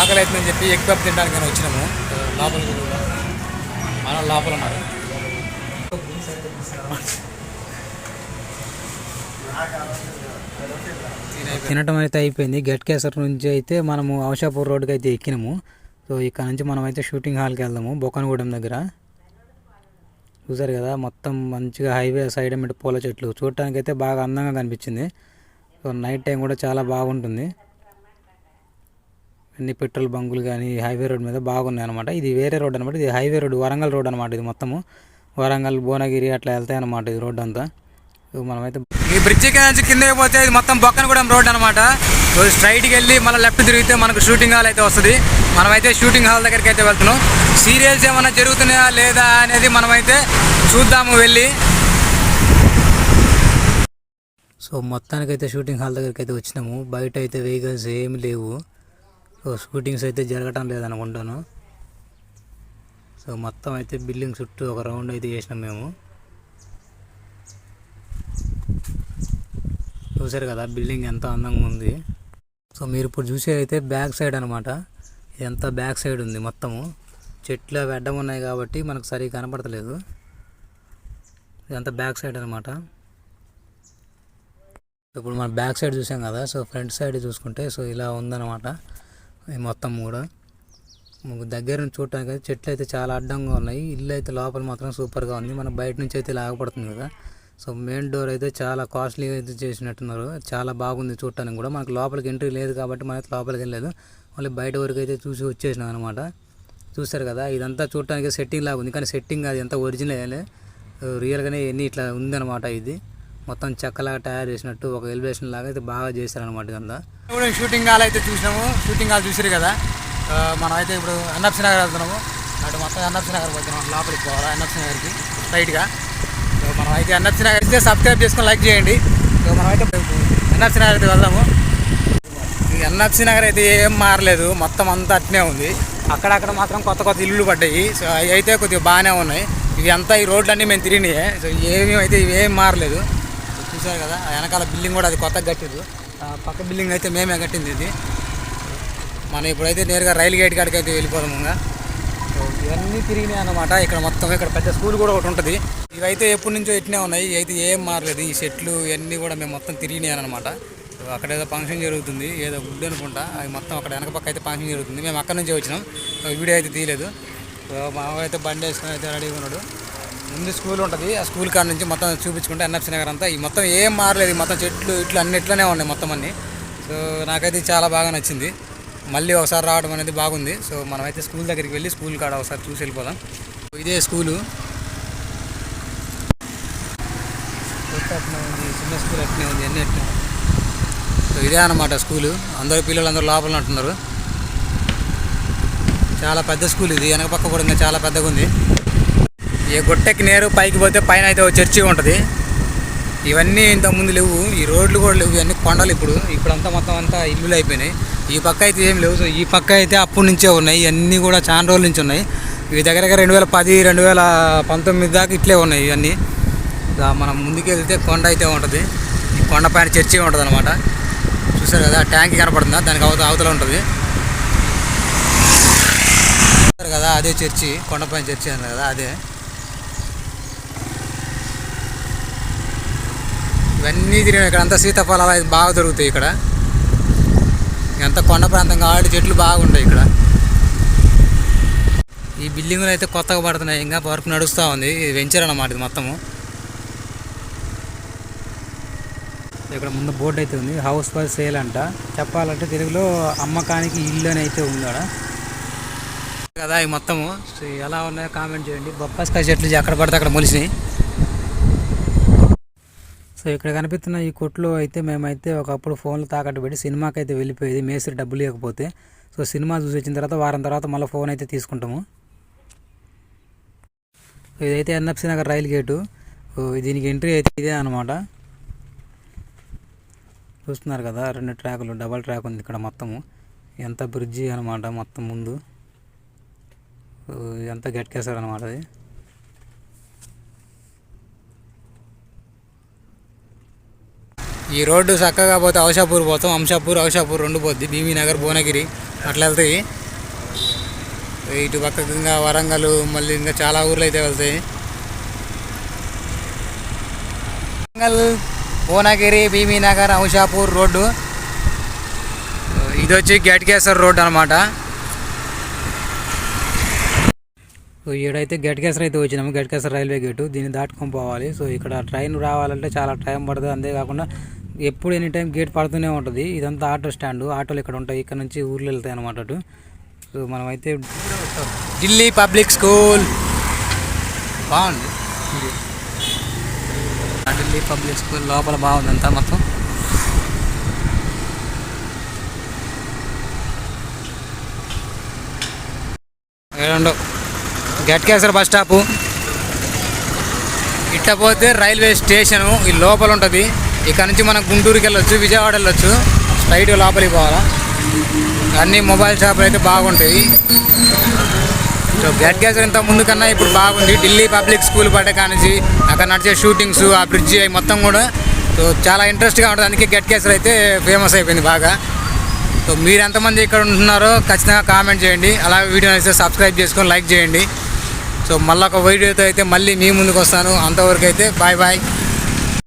ఆకలి అవుతుందని చెప్పి ఎగ్ తినడానికి కానీ వచ్చినాము. లోపల మన లోపల ఉన్నారు. తినటం అయితే అయిపోయింది. గట్ కేసర్ నుంచి అయితే మనము అవషాపూర్ రోడ్కి అయితే ఎక్కినాము. సో ఇక్కడ నుంచి మనం అయితే షూటింగ్ హాల్కి వెళ్దాము. బొక్కనగూడెం దగ్గర. చూసారు కదా మొత్తం మంచిగా హైవే సైడ్ మీద పూల చెట్లు. చూడటానికి అయితే బాగా అందంగా కనిపించింది. సో నైట్ టైం కూడా చాలా బాగుంటుంది. అన్ని పెట్రోల్ బంకులు కానీ హైవే రోడ్ మీద బాగున్నాయి అనమాట ఇది వేరే రోడ్ అనమాట ఇది హైవే రోడ్ వరంగల్ రోడ్ అనమాట ఇది మొత్తము. వరంగల్ భువనగిరి అట్లా వెళ్తాయి అనమాట ఇది రోడ్ అంతా. మనమైతే ఈ బ్రిడ్జి నుంచి కిందకి పోతే ఇది మొత్తం బొక్కనగూడెం రోడ్ అనమాట స్ట్రైట్కి వెళ్ళి మళ్ళీ లెఫ్ట్ తిరిగితే మనకు షూటింగ్ హాల్ అయితే వస్తుంది. మనమైతే షూటింగ్ హాల్ దగ్గరికి అయితే వెళ్తున్నాం. సీరియల్స్ ఏమైనా జరుగుతున్నాయా లేదా అనేది మనమైతే చూద్దాము వెళ్ళి. సో మొత్తానికైతే షూటింగ్ హాల్ దగ్గరికి అయితే వచ్చినాము. బయట అయితే వెహికల్స్ ఏమి లేవు. సో షూటింగ్స్ అయితే జరగటం లేదనుకుంటాను. సో మొత్తం అయితే బిల్డింగ్ చుట్టూ ఒక రౌండ్ అయితే చేసినాం మేము. చూసారు కదా బిల్డింగ్ ఎంత అందంగా ఉంది. సో మీరు ఇప్పుడు చూసే అయితే బ్యాక్ సైడ్ అనమాట ఇదంతా బ్యాక్ సైడ్ ఉంది మొత్తము. చెట్లు అవి అడ్డం ఉన్నాయి కాబట్టి మనకు సరిగా కనపడతలేదు. ఇదంతా బ్యాక్ సైడ్ అనమాట ఇప్పుడు మనం బ్యాక్ సైడ్ చూసాం కదా సో ఫ్రంట్ సైడ్ చూసుకుంటే సో ఇలా ఉందన్నమాట. మొత్తం కూడా. దగ్గర నుంచి చూడటానికి అయితే చెట్లు అయితే చాలా అడ్డంగా ఉన్నాయి. ఇల్లు అయితే లోపల మాత్రం సూపర్గా ఉంది. మన బయట నుంచి అయితే లాగపడుతుంది కదా. సో మెయిన్ డోర్ అయితే చాలా కాస్ట్లీగా అయితే చేసినట్టున్నారు. చాలా బాగుంది చూడటానికి కూడా. మనకు లోపలికి ఎంట్రీ లేదు కాబట్టి మనకి లోపలికి వెళ్ళలేదు. మళ్ళీ బయట వరకు అయితే చూసి వచ్చేసినాం అనమాట చూస్తారు కదా ఇదంతా చూడటానికి సెట్టింగ్ లాగా ఉంది. కానీ సెట్టింగ్ అది ఎంత ఒరిజినల్ రియల్గానే ఎన్ని ఇట్లా ఉందన్నమాట ఇది. మొత్తం చెక్కలాగా తయారు చేసినట్టు ఒక ఎలివేషన్ లాగా అయితే బాగా చేశారనమాట ఇదంతా. ఇప్పుడు షూటింగ్ హాల్ అయితే చూసినాము. షూటింగ్ హాల్ చూసారు కదా. మనం అయితే ఇప్పుడు అన్నప్సీ నగర్ వెళ్తున్నాము. అటు మొత్తం ఎన్ఎఫ్సి నగర్ పోతున్నాం. లోపలికి పోవాలా ఎన్ఎఫ్సి నగర్కి రైట్గా మనం అయితే అన్నప్సీ నగర్ అయితే సబ్స్క్రైబ్ చేసుకొని లైక్ చేయండి. సో మనం అయితే ఎన్ఎఫ్సి నగర్ అయితే వెళ్దాము. ఈ నగర్ అయితే ఏం మారలేదు. మొత్తం అంతా అట్నే ఉంది. అక్కడక్కడ మాత్రం కొత్త కొత్త ఇల్లులు పడ్డాయి. సో అవి అయితే కొద్దిగా బాగానే ఉన్నాయి. ఇవి అంతా ఈ రోడ్లన్నీ మేము తిరిగినాయి. సో ఏమీ అయితే ఇవి ఏం మారలేదు. చూసారు కదా వెనకాల బిల్డింగ్ కూడా అది కొత్తగా కట్టిరు ఆ పక్క బిల్డింగ్ అయితే మేమే కట్టింది ఇది. మనం ఇప్పుడైతే నేరుగా రైలు గేట్ కాడికి అయితే వెళ్ళిపోదాము ఇంకా. ఇవన్నీ తిరిగినాయి అనమాట ఇక్కడ మొత్తం ఇక్కడ పెద్ద స్కూల్ కూడా ఒకటి ఉంటుంది. ఇవైతే ఎప్పటి నుంచో ఇట్నే ఉన్నాయి. అయితే ఏం మారలేదు. ఈ చెట్లు ఇవన్నీ కూడా మేము మొత్తం తిరిగినాయి అనమాట అక్కడ ఏదో ఫంక్షన్ జరుగుతుంది. ఏదో గుడ్ అనుకుంటా. అది మొత్తం అక్కడ వెనక పక్క అయితే ఫంక్షన్ జరుగుతుంది. మేము అక్కడ నుంచే వచ్చినాం. వీడియో అయితే తీయలేదు. మామూలు అయితే బండి వేసుకొని అయితే రెడీగా ఉన్నాడు. ముందు స్కూల్ ఉంటుంది. ఆ స్కూల్ కాడ నుంచి మొత్తం చూపించుకుంటే ఎన్ఎఫ్సీ నగర్ అంతా. ఈ మొత్తం ఏం మారలేదు. మొత్తం చెట్లు ఇట్లు అన్ని ఇట్లనే ఉన్నాయి మొత్తం అన్ని. సో నాకైతే చాలా బాగా నచ్చింది. మళ్ళీ ఒకసారి రావడం అనేది బాగుంది. సో మనమైతే స్కూల్ దగ్గరికి వెళ్ళి స్కూల్ కాడ ఒకసారి చూసి వెళ్ళిపోదాం. ఇదే స్కూలు. కొత్త ఉంది. చిన్న స్కూల్ అట్నే ఉంది. అన్నీ అట్నే సో ఇదే అన్నమాట స్కూలు. అందరు పిల్లలు అందరూ లోపల ఉంటున్నారు. చాలా పెద్ద స్కూల్ ఇది. వెనక పక్క కూడా ఇంకా చాలా పెద్దగా ఉంది. ఈ గుట్టకి నేరు పైకి పోతే పైన అయితే ఒక చర్చి ఉంటుంది. ఇవన్నీ ఇంతకుముందు లేవు. ఈ రోడ్లు కూడా లేవు. ఇవన్నీ కొండలు ఇప్పుడు. ఇప్పుడంతా మొత్తం అంతా ఇల్లులు అయిపోయినాయి. ఈ పక్క అయితే ఏం లేవు. సో ఈ పక్క అయితే అప్పటి నుంచే ఉన్నాయి. ఇవన్నీ కూడా చాలా రోజుల నుంచి ఉన్నాయి. ఇవి దగ్గర దగ్గర రెండు వేల పది రెండు వేల పంతొమ్మిది దాకా ఇట్లే ఉన్నాయి ఇవన్నీ. మనం ముందుకెళ్తే కొండ అయితే ఉంటుంది. ఈ కొండ పైన చర్చి ఉంటుంది అనమాట చూసారు కదా ట్యాంక్ కనపడుతుందా? దానికి అవతల అవతల ఉంటుంది. చూసారు కదా అదే చర్చి. కొండపైన చర్చి అన్నారు కదా అదే. ఇవన్నీ తిరిగిన ఇక్కడ అంతా సీతాఫలాలు అయితే బాగా దొరుకుతాయి ఇక్కడ. ఇదంతా కొండ ప్రాంతం కాబట్టి చెట్లు బాగుంటాయి ఇక్కడ. ఈ బిల్డింగులు అయితే కొత్తగా పడుతున్నాయి. ఇంకా వర్క్ నడుస్తూ ఉంది. ఇది వెంచర్ అన్నమాట ఇది మొత్తము. ఇక్కడ ముందు బోర్డు అయితే ఉంది. హౌస్ ఫర్ సేల్ అంట. చెప్పాలంటే తెలుగులో అమ్మకానికి ఇల్లు అని అయితే ఉంది ఆడ. కదా ఈ మొత్తము. ఎలా ఉన్నాయో కామెంట్ చేయండి. బొప్పాస్కాయ చెట్లు ఎక్కడ పడితే అక్కడ మొలిసినాయి. సో ఇక్కడ కనిపిస్తున్న ఈ కొట్లో అయితే మేమైతే ఒకప్పుడు ఫోన్లు తాకట్టు పెట్టి సినిమాకి అయితే వెళ్ళిపోయేది మేస్త్రి డబ్బులు లేకపోతే. సో సినిమా చూసి వచ్చిన తర్వాత వారం తర్వాత మళ్ళీ ఫోన్ అయితే తీసుకుంటాము. ఇదైతే ఎన్ఎఫ్సి నగర్ రైలు గేటు. దీనికి ఎంట్రీ అయితే ఇదే అనమాట చూస్తున్నారు కదా రెండు ట్రాకులు డబల్ ట్రాక్ ఉంది ఇక్కడ మొత్తము. ఎంత బ్రిడ్జి అనమాట మొత్తం ముందు. ఎంత ఇదంతా గట్కేశారు అనమాట అది. ఈ రోడ్డు చక్కగా పోతే అవషాపూర్ పోతాం అంషాపూర్ అవషాపూర్ రెండు పోద్ది. భీమీనగర్ భువనగిరి అట్లా వెళ్తాయి. ఇటు పక్కకు ఇంకా వరంగల్ మళ్ళీ ఇంకా చాలా ఊర్లు అయితే వెళ్తాయి. వరంగల్ భువనగిరి భీమీనగర్ అంషాపూర్ రోడ్డు. ఇది వచ్చి గట్కేసర్ రోడ్ అనమాట సో ఈడైతే గట్కేసర్ అయితే వచ్చినాము గట్కేసర్ రైల్వే గేటు. దీన్ని దాటుకొని పోవాలి. సో ఇక్కడ ట్రైన్ రావాలంటే చాలా టైం పడుతుంది. అంతేకాకుండా ఎప్పుడు ఎనీ టైం గేట్ పడుతూనే ఉంటుంది. ఇదంతా ఆటో స్టాండ్. ఆటోలు ఇక్కడ ఉంటాయి. ఇక్కడ నుంచి ఊర్లు వెళ్తాయి అనమాట అటు. సో మనమైతే ఢిల్లీ పబ్లిక్ స్కూల్. బాగుంది. ఢిల్లీ పబ్లిక్ స్కూల్ లోపల బాగుంది అంతా మొత్తం. ఏడు గట్కేసర్ బస్ స్టాపు. ఇట్ట పోతే రైల్వే స్టేషను. ఈ లోపల ఉంటుంది. ఇక్కడ నుంచి మనం గుంటూరుకి వెళ్ళొచ్చు విజయవాడ వెళ్ళొచ్చు. స్ట్రైట్ లోపలికి పోవాలా? అన్ని మొబైల్ షాపులు అయితే బాగుంటాయి. సో గట్కేసర్ ఇంత ముందు కన్నా ఇప్పుడు బాగుంది. ఢిల్లీ పబ్లిక్ స్కూల్ పడ్డ కానించి అక్కడ నడిచే షూటింగ్స్ ఆ బ్రిడ్జి అవి మొత్తం కూడా. సో చాలా ఇంట్రెస్ట్గా ఉంటుంది. అందుకే గట్కేసర్ అయితే ఫేమస్ అయిపోయింది బాగా. సో మీరు ఎంతమంది ఇక్కడ ఉంటున్నారో ఖచ్చితంగా కామెంట్ చేయండి. అలాగే వీడియో అయితే సబ్స్క్రైబ్ చేసుకొని లైక్ చేయండి. సో మళ్ళీ ఒక వీడియోతో అయితే మళ్ళీ మీ ముందుకు వస్తాను. అంతవరకు అయితే బాయ్ బాయ్